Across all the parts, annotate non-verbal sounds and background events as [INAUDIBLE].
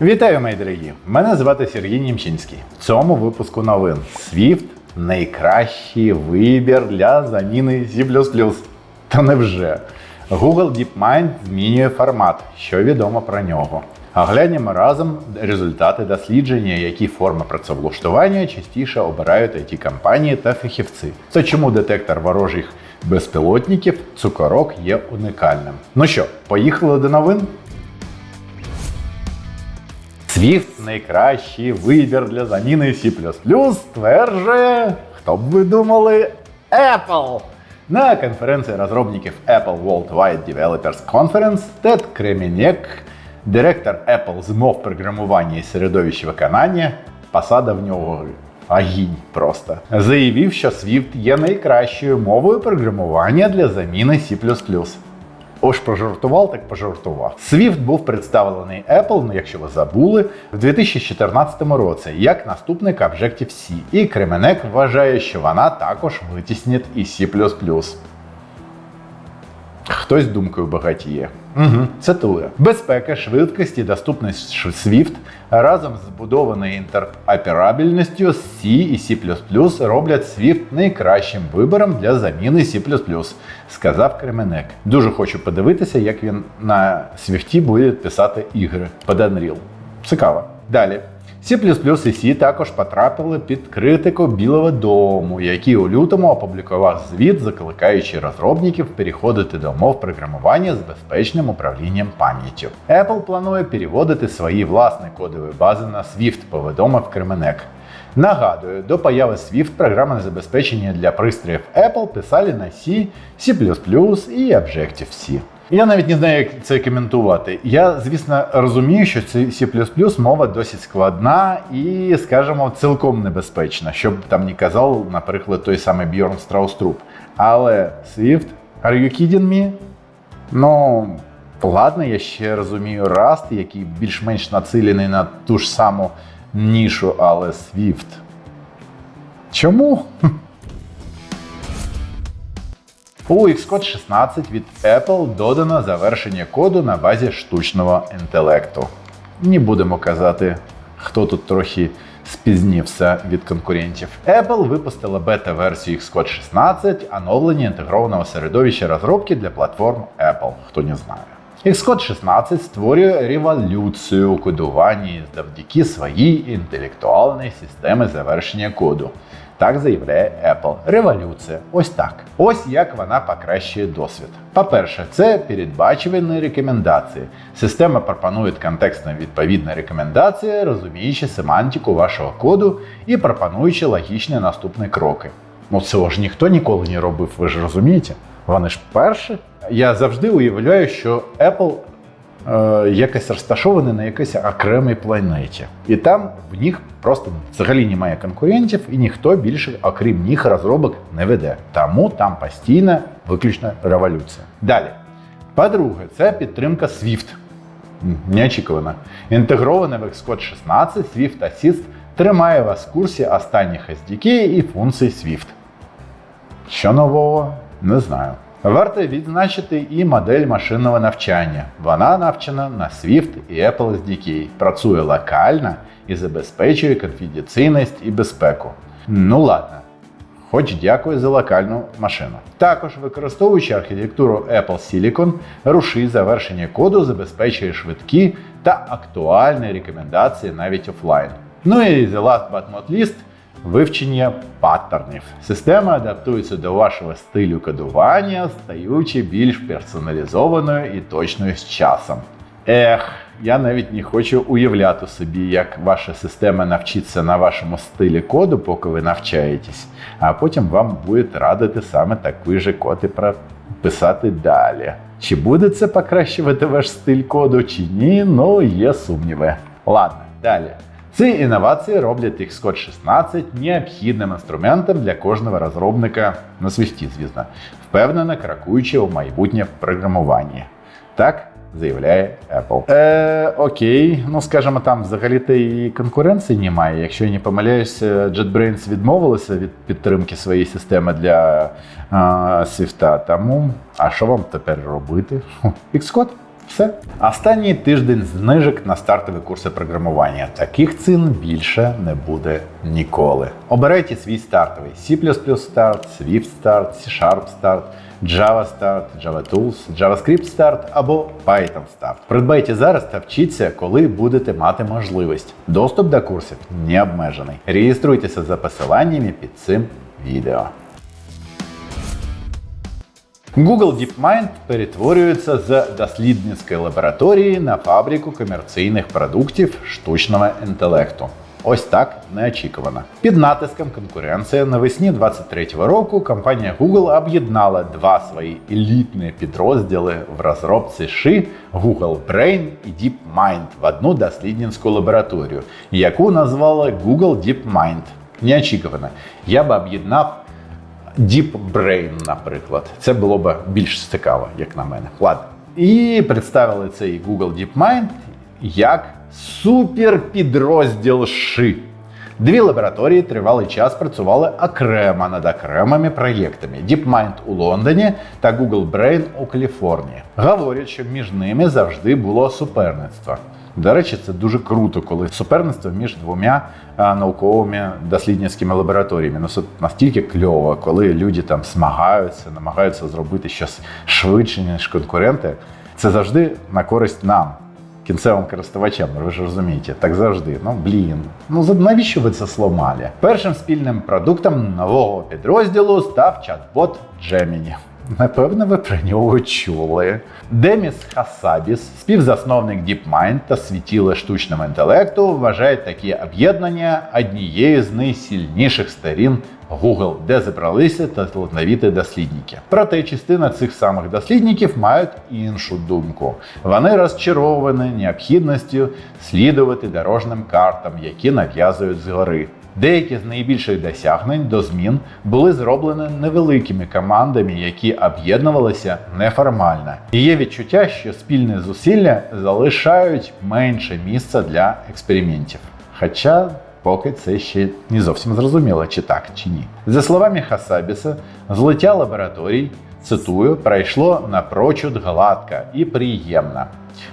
Вітаю, мої дорогі! Мене звати Сергій Німчинський. В цьому випуску новин Swift найкращий вибір для заміни C++. Та невже? Google DeepMind змінює формат, що відомо про нього. Оглянемо разом результати дослідження, які форми працевлаштування частіше обирають it компанії та фахівці. Та чому детектор ворожих безпілотників цукорок є уникальним. Ну що, поїхали до новин? Swift найкращий вибір для заміни C++, стверджує, хто б ви думали, Apple. На конференції розробників Apple Worldwide Developers Conference Тед Кремінєк, директор Apple з мов програмування і середовища виконання, посада в нього агінь просто, заявив, що Swift є найкращою мовою програмування для заміни C++. Ось пожартував, так пожартував. Swift був представлений Apple, ну якщо ви забули, в 2014 році як наступник Objective-C. І Кременек вважає, що вона також витіснить і C++. Хтось думкою багатіє. Угу. Цитую. Безпека, швидкість і доступність Swift разом з збудованою інтероперабільністю C і C++ роблять Swift найкращим вибором для заміни C++, сказав Кременек. Дуже хочу подивитися, як він на Swift буде писати ігри під Unreal. Цікаво. Далі. C++ і Сі також потрапили під критику Білого Дому, який у лютому опублікував звіт, закликаючи розробників переходити до мов програмування з безпечним управлінням пам'яттю. Apple планує переводити свої власні кодові бази на Swift, повідомив Кременек. Нагадую, до появи Swift програмне забезпечення для пристроїв Apple писали на C, C++ і Objective-C. Я навіть не знаю, як це коментувати. Я, звісно, розумію, що C++ мова досить складна і, скажімо, цілком небезпечна, щоб там не казав, наприклад, той самий Бjorn Страуструп. Але Swift, are you kidding me? Ну, ладно, я ще розумію Rust, який більш-менш націлений на ту ж саму нішу, але Swift. Чому? У Xcode 16 від Apple додано завершення коду на базі штучного інтелекту. Не будемо казати, хто тут трохи спізнівся від конкурентів. Apple випустила бета-версію Xcode 16, оновлення інтегрованого середовища розробки для платформ Apple, хто не знає. Xcode 16 створює революцію у кодуванні завдяки своїй інтелектуальній системі завершення коду. Так заявляє Apple. Революція. Ось так. Ось як вона покращує досвід. По-перше, це передбачувані рекомендації. Система пропонує контекстно відповідні рекомендації, розуміючи семантику вашого коду і пропонуючи логічні наступні кроки. Ну цього ж ніхто ніколи не робив, ви ж розумієте? Вони ж перші. Я завжди уявляю, що Apple е, якось розташований на якійсь окремій планеті. І там в них просто взагалі немає конкурентів, і ніхто більше, окрім них, розробок не веде. Тому там постійна виключно революція. Далі. По-друге, це підтримка Swift. Неочікувано. Інтегроване в Xcode 16 Swift Assist тримає вас в курсі останніх SDK і функцій Swift. Що нового? Не знаю. Варто відзначити і модель машинного навчання. Вона навчена на Swift і Apple SDK, працює локально і забезпечує конфіденційність і безпеку. Ну ладно, хоч дякую за локальну машину. Також використовуючи архітектуру Apple Silicon, рушій завершення коду забезпечує швидкі та актуальні рекомендації навіть офлайн. Ну і the last but not least, Вивчення паттернів. Система адаптується до вашого стилю кодування, стаючи більш персоналізованою і точною з часом. Ех, я навіть не хочу уявляти собі, як ваша система навчиться на вашому стилі коду, поки ви навчаєтесь, а потім вам буде радити саме такий же код і прописати далі. Чи буде це покращувати ваш стиль коду, чи ні, ну є сумніви. Ладно, далі. Ці інновації роблять Xcode 16 необхідним інструментом для кожного розробника на Swift, звісно, впевнено крокуючи у майбутнє програмуванні. Так заявляє Apple. Е, окей, ну скажімо, там взагалі-то і конкуренції немає. Якщо я не помиляюся, JetBrains відмовилися від підтримки своєї системи для е, Swift. Тому, а що вам тепер робити? Xcode? Все. Останній тиждень знижок на стартові курси програмування. Таких цін більше не буде ніколи. Обирайте свій стартовий C++ старт, Swift старт, C-Sharp старт, Java старт, Java Tools, JavaScript старт або Python старт. Придбайте зараз та вчіться, коли будете мати можливість. Доступ до курсів не обмежений. Реєструйтеся за посиланнями під цим відео. Google DeepMind перетворюється з дослідницької лабораторії на фабрику комерційних продуктів штучного інтелекту. Ось так неочікувано. Під натиском конкуренції навесні 23-го року компанія Google об'єднала два свої елітні підрозділи в розробці ши Google Brain і DeepMind в одну дослідницьку лабораторію, яку назвали Google DeepMind. Неочікувано. Я би об'єднав Deep Brain, наприклад. Це було б більш цікаво, як на мене. Ладно. І представили цей Google DeepMind як суперпідрозділ ши. Дві лабораторії тривалий час працювали окремо над окремими проєктами DeepMind у Лондоні та Google Brain у Каліфорнії. Говорять, що між ними завжди було суперництво. До речі, це дуже круто, коли суперництво між двома науковими дослідницькими лабораторіями. Ну це настільки кльово, коли люди там змагаються, намагаються зробити щось швидше, ніж конкуренти. Це завжди на користь нам, кінцевим користувачам. Ви ж розумієте, так завжди. Ну блін. Ну навіщо ви це сломали? Першим спільним продуктом нового підрозділу став чат-бот Gemini. Напевно, ви про нього чули. Деміс Хасабіс, співзасновник DeepMind та світіле штучного інтелекту, вважає такі об'єднання однією з найсильніших сторін Google, де зібралися талановіті дослідники. Проте частина цих самих дослідників мають іншу думку. Вони розчаровані необхідністю слідувати дорожним картам, які нав'язують згори. Деякі з найбільших досягнень до змін були зроблені невеликими командами, які об'єднувалися неформально. І є відчуття, що спільні зусилля залишають менше місця для експериментів. Хоча поки це ще не зовсім зрозуміло, чи так, чи ні. За словами Хасабіса, злиття лабораторій, цитую, пройшло напрочуд гладко і приємно.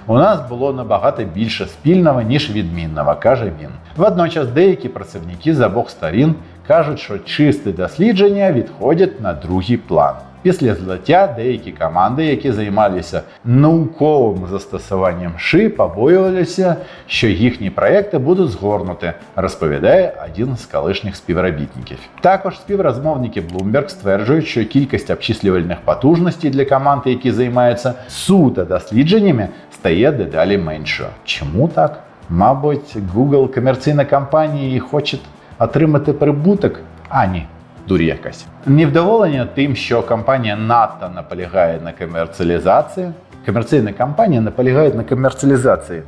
У нас було набагато більше спільного, ніж відмінного, каже він. Водночас деякі працівники з обох сторін кажуть, що чисте дослідження відходять на другий план. Після злиття деякі команди, які займалися науковим застосуванням ши, побоювалися, що їхні проекти будуть згорнуті, розповідає один з колишніх співробітників. Також співрозмовники Bloomberg стверджують, що кількість обчислювальних потужностей для команд, які займаються суто дослідженнями, стає дедалі меншою. Чому так? Мабуть, Google комерційна компанія і хоче отримати прибуток? А ні, дурь якась. Невдоволення тим, що компанія надто наполягає на комерціалізації. Комерційна компанія наполягає на комерціалізації.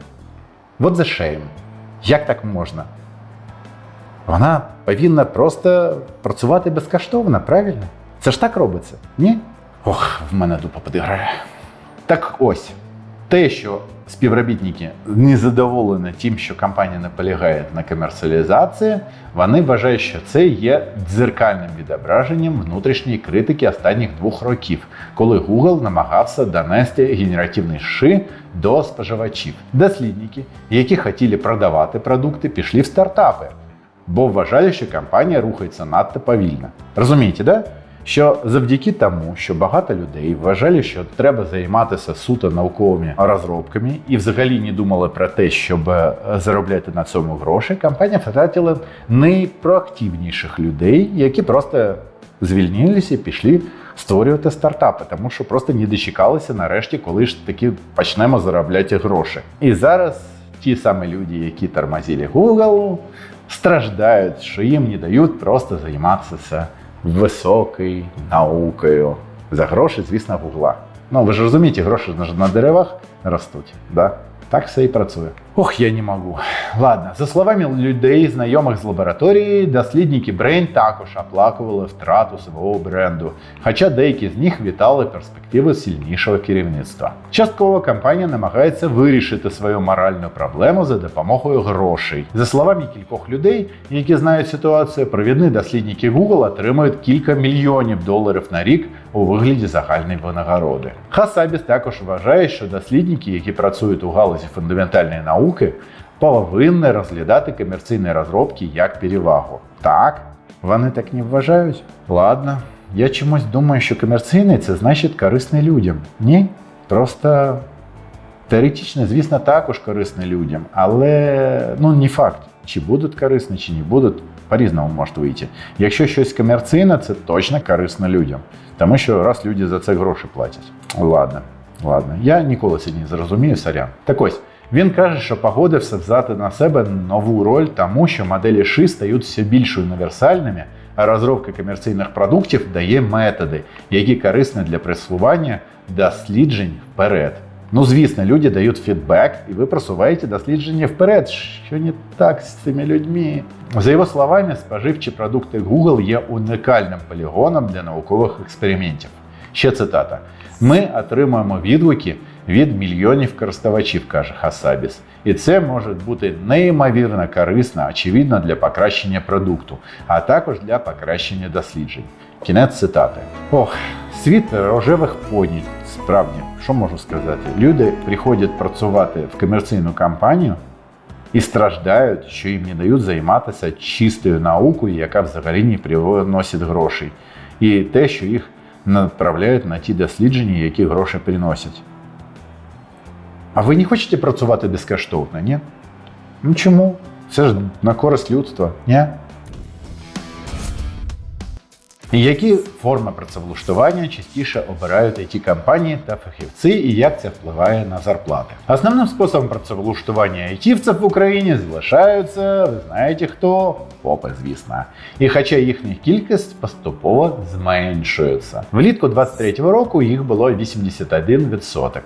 What the shame? Як так можна? Вона повинна просто працювати безкоштовно, правильно? Це ж так робиться, ні? Ох, в мене дупа підіграє. Так ось, те, що співробітники не задоволені тим, що компанія наполягає на комерціалізації, вони вважають, що це є дзеркальним відображенням внутрішньої критики останніх двох років, коли Google намагався донести генеративний ши до споживачів. Дослідники, які хотіли продавати продукти, пішли в стартапи, бо вважали, що компанія рухається надто повільно. Розумієте, да? Що завдяки тому, що багато людей вважали, що треба займатися суто науковими розробками і взагалі не думали про те, щоб е, заробляти на цьому гроші, компанія втратила найпроактивніших людей, які просто звільнилися і пішли створювати стартапи, тому що просто не дочекалися нарешті, коли ж таки почнемо заробляти гроші. І зараз ті самі люди, які тормозили Google, страждають, що їм не дають просто займатися високою наукою. За гроші, звісно, гугла. Ну, ви ж розумієте, гроші на деревах ростуть. Да? Так все і працює. Ох, я не можу. ладно, за словами людей, знайомих з лабораторії, дослідники Brain також оплакували втрату свого бренду, хоча деякі з них вітали перспективи сильнішого керівництва. Частково компанія намагається вирішити свою моральну проблему за допомогою грошей. За словами кількох людей, які знають ситуацію, провідні дослідники Google отримують кілька мільйонів доларів на рік у вигляді загальної винагороди. Хасабіс також вважає, що дослідники, які працюють у галузі фундаментальної науки, повинні розглядати комерційні розробки як перевагу. Так, вони так не вважають. Ладно, я чомусь думаю, що комерційний це значить корисний людям. Ні? Просто теоретично, звісно, також корисний людям, але ну не факт, чи будуть корисні, чи не будуть. По-різному може вийти. Якщо щось комерційне, це точно корисно людям. Тому що раз люди за це гроші платять. Ладно, ладно. Я ніколи не зрозумію, сорян. Так ось, він каже, що погодився взяти на себе нову роль, тому що моделі ши стають все більш універсальними, а розробка комерційних продуктів дає методи, які корисні для просування досліджень вперед. Ну, звісно, люди дають фідбек, і ви просуваєте дослідження вперед. Що не так з цими людьми? За його словами, споживчі продукти Google є унікальним полігоном для наукових експериментів. Ще цитата: ми отримуємо відгуки від мільйонів користувачів, каже Хасабіс. І це може бути неймовірно корисно, очевидно, для покращення продукту, а також для покращення досліджень. Кінець цитати. Ох, світ рожевих поні. Справді, що можу сказати? Люди приходять працювати в комерційну компанію і страждають, що їм не дають займатися чистою наукою, яка взагалі не приносить грошей, і те, що їх направляють на ті дослідження, які гроші приносять. А ви не хочете працювати безкоштовно, ні? Ну чому? Це ж на користь людства, ні? Які форми працевлаштування частіше обирають it компанії та фахівці, і як це впливає на зарплати? Основним способом працевлаштування айтівців в Україні залишаються, ви знаєте хто? ФОПи, звісно. І хоча їхня кількість поступово зменшується. Влітку 23-го року їх було 81%,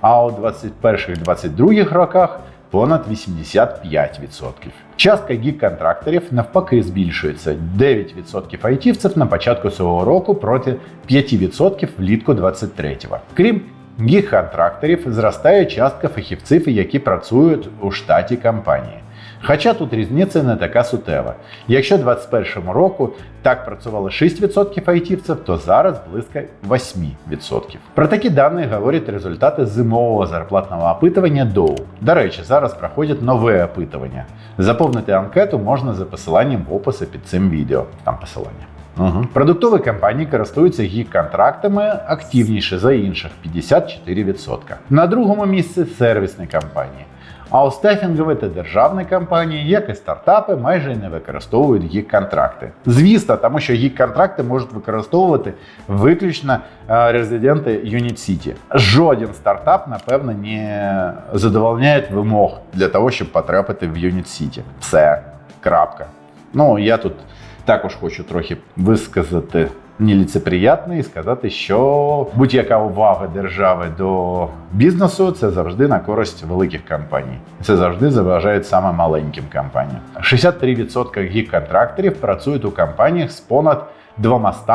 а у 21-22 роках понад 85%. Частка гік-контракторів навпаки збільшується 9% айтівців на початку цього року проти 5% влітку 23-го. Крім гік-контракторів, зростає частка фахівців, які працюють у штаті компанії. Хоча тут різниця не така суттєва. Якщо 2021 року так працювало 6% айтівців, то зараз близько 8%. Про такі дані говорять результати зимового зарплатного опитування Dow. До речі, зараз проходять нове опитування. Заповнити анкету можна за посиланням в описі під цим відео. Там посилання. Угу. Продуктові компанії користуються гік-контрактами активніше за інших 54%. На другому місці сервісні компанії. А у стефінгові та державні компанії, як і стартапи, майже не використовують гік-контракти. Звісно, тому що гік-контракти можуть використовувати виключно е, резиденти Unit City. Жоден стартап, напевно, не задовольняє вимог для того, щоб потрапити в Unit City. Все, крапка. Ну, я тут також хочу трохи висказати неліцеприятно і сказати, що будь-яка увага держави до бізнесу це завжди на користь великих компаній. Це завжди заважає саме маленьким компаніям. 63% гік-контракторів працюють у компаніях з понад 200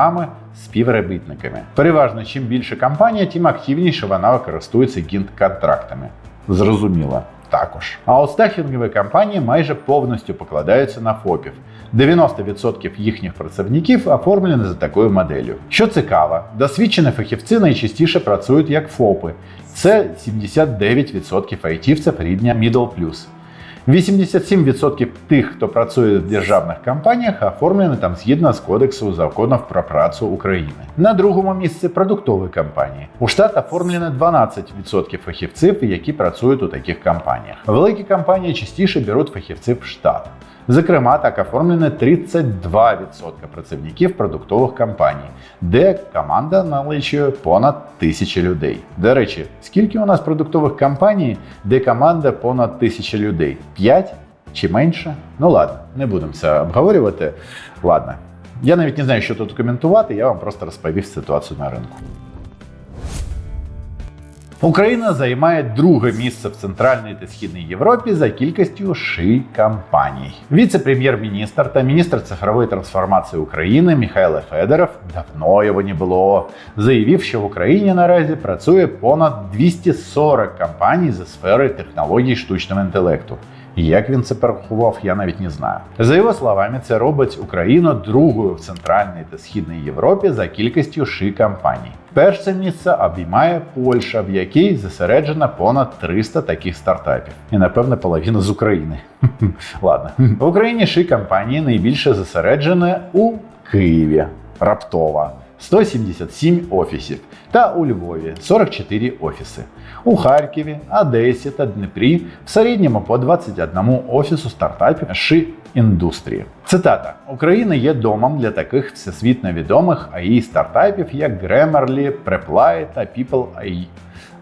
співробітниками. Переважно, чим більше компанія, тим активніше вона користується гік-контрактами. Зрозуміло. Також. А от стахінгові компанії майже повністю покладаються на ФОПів. 90% їхніх працівників оформлені за такою моделлю. Що цікаво, досвідчені фахівці найчастіше працюють як ФОПи. Це 79% айтівців рівня Middle+. 87% тих, хто працює в державних компаніях, оформлені там згідно з Кодексу законів про працю України. На другому місці продуктові компанії. У штат оформлено 12% фахівців, які працюють у таких компаніях. Великі компанії частіше беруть фахівців в штат. Зокрема, так оформлено 32% працівників продуктових компаній, де команда налічує понад тисячі людей. До речі, скільки у нас продуктових компаній, де команда понад тисячі людей? 5 чи менше? Ну ладно, не будемо це обговорювати. Ладно. Я навіть не знаю, що тут коментувати, я вам просто розповів ситуацію на ринку. Україна займає друге місце в Центральній та Східній Європі за кількістю ши компаній. Віце-прем'єр-міністр та міністр цифрової трансформації України Михайло Федоров давно його не було. Заявив, що в Україні наразі працює понад 240 компаній за сфери технологій штучного інтелекту. Як він це порахував, я навіть не знаю. За його словами, це робить Україну другою в Центральній та Східній Європі за кількістю ши компаній. Перше місце обіймає Польща, в якій зосереджено понад 300 таких стартапів. І напевне половина з України. [LAUGHS] Ладно. В Україні ши компанії найбільше зосереджені у Києві, Раптова. 177 офісів та у Львові 44 офіси. У Харкові, Одесі та Дніпрі в середньому по 21 офісу стартапів ши індустрії. Цитата: Україна є домом для таких всесвітньо відомих AI стартапів, як Grammarly, Preply та People.ai.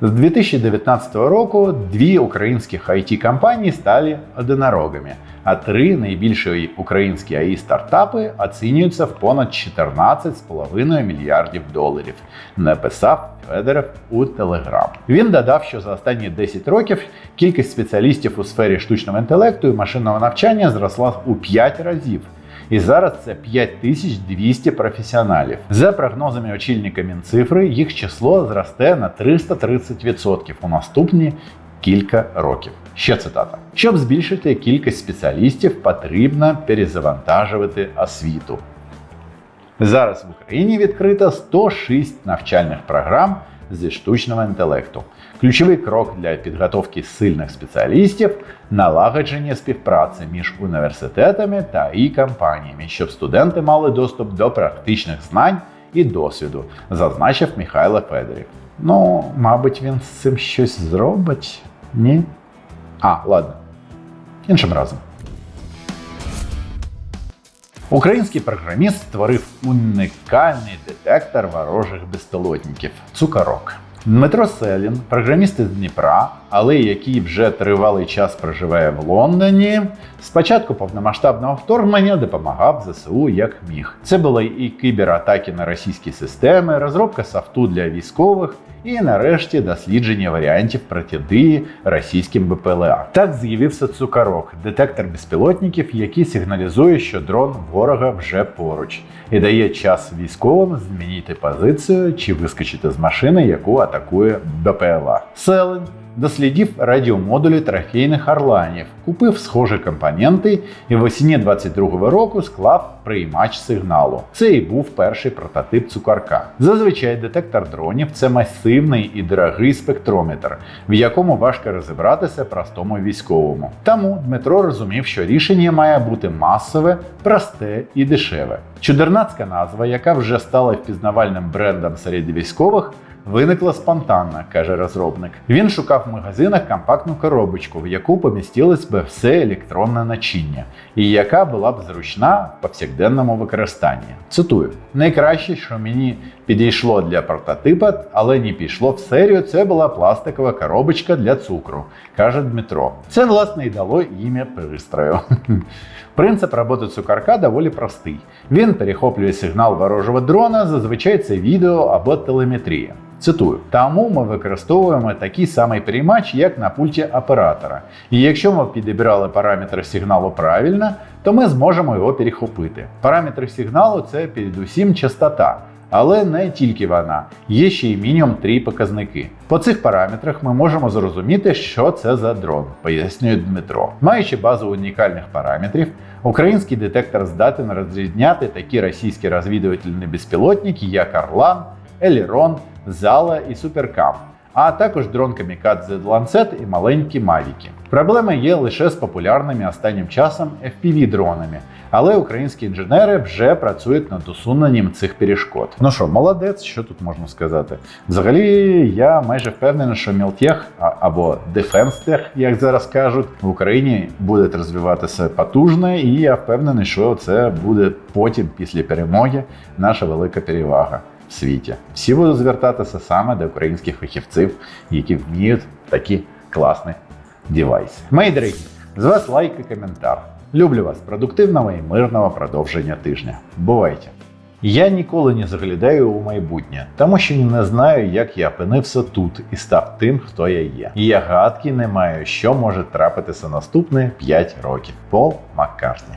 З 2019 року дві українських it компанії стали одинорогами, а три найбільші українські ai стартапи оцінюються в понад 14,5 мільярдів доларів. Написав Федоров у Телеграм. Він додав, що за останні 10 років кількість спеціалістів у сфері штучного інтелекту і машинного навчання зросла у 5 разів. І зараз це 5200 професіоналів. За прогнозами очільника Мінцифри, їх число зросте на 330% у наступні кілька років. Ще цитата: щоб збільшити кількість спеціалістів, потрібно перезавантажувати освіту. Зараз в Україні відкрито 106 навчальних програм зі штучного інтелекту. Ключовий крок для підготовки сильних спеціалістів налагодження співпраці між університетами та і компаніями, щоб студенти мали доступ до практичних знань і досвіду, зазначив Михайло Федорів. Ну, мабуть, він з цим щось зробить? Ні? А, ладно. Іншим разом. Український програміст створив унікальний детектор ворожих безпілотників цукорок. Дмитро Селін, програміст із Дніпра, але який вже тривалий час проживає в Лондоні, спочатку повномасштабного вторгнення допомагав ЗСУ як міг. Це були і кібератаки на російські системи, розробка софту для військових. І нарешті дослідження варіантів протидії російським БПЛА. Так з'явився цукарок, детектор безпілотників, який сигналізує, що дрон ворога вже поруч, і дає час військовим змінити позицію чи вискочити з машини, яку атакує БПЛА. Селен дослідив радіомодулі трофейних орланів, купив схожі компоненти і в осені 22-го року склав приймач сигналу. Це і був перший прототип цукарка. Зазвичай детектор дронів це масивний і дорогий спектрометр, в якому важко розібратися простому військовому. Тому Дмитро розумів, що рішення має бути масове, просте і дешеве. Чудернацька назва, яка вже стала впізнавальним брендом серед військових. Виникла спонтанно, каже розробник. Він шукав в магазинах компактну коробочку, в яку помістилось би все електронне начиння, і яка була б зручна в повсякденному використанні. Цитую: найкраще, що мені підійшло для прототипа, але не пішло в серію, це була пластикова коробочка для цукру, каже Дмитро. Це, власне, і дало ім'я пристрою. [LAUGHS] Принцип роботи цукарка доволі простий. Він перехоплює сигнал ворожого дрона, зазвичай це відео або телеметрія. Цитую, тому ми використовуємо такий самий приймач, як на пульті оператора. І якщо ми підібрали параметри сигналу правильно, то ми зможемо його перехопити. Параметри сигналу це передусім частота. Але не тільки вона, є ще й мінімум три показники. По цих параметрах ми можемо зрозуміти, що це за дрон, пояснює Дмитро. Маючи базу унікальних параметрів, український детектор здатен розрізняти такі російські розвідувальні безпілотники, як Орлан, Елірон, Зала і Суперкам, а також дрон Камікадзе Lancet і маленькі Мавіки. Проблема є лише з популярними останнім часом FPV-дронами, але українські інженери вже працюють над усуненням цих перешкод. Ну що, молодець, що тут можна сказати? Взагалі, я майже впевнений, що Мілтех або Дефенстех, як зараз кажуть, в Україні буде розвиватися потужно, і я впевнений, що це буде потім, після перемоги, наша велика перевага. Світі всі будуть звертатися саме до українських фахівців, які вміють такі класні девайси. Мої дорогі, з вас лайк і коментар. Люблю вас, продуктивного і мирного продовження тижня. Бувайте! Я ніколи не заглядаю у майбутнє, тому що не знаю, як я опинився тут і став тим, хто я є. І я гадки не маю, що може трапитися наступні 5 років. Пол Маккартні.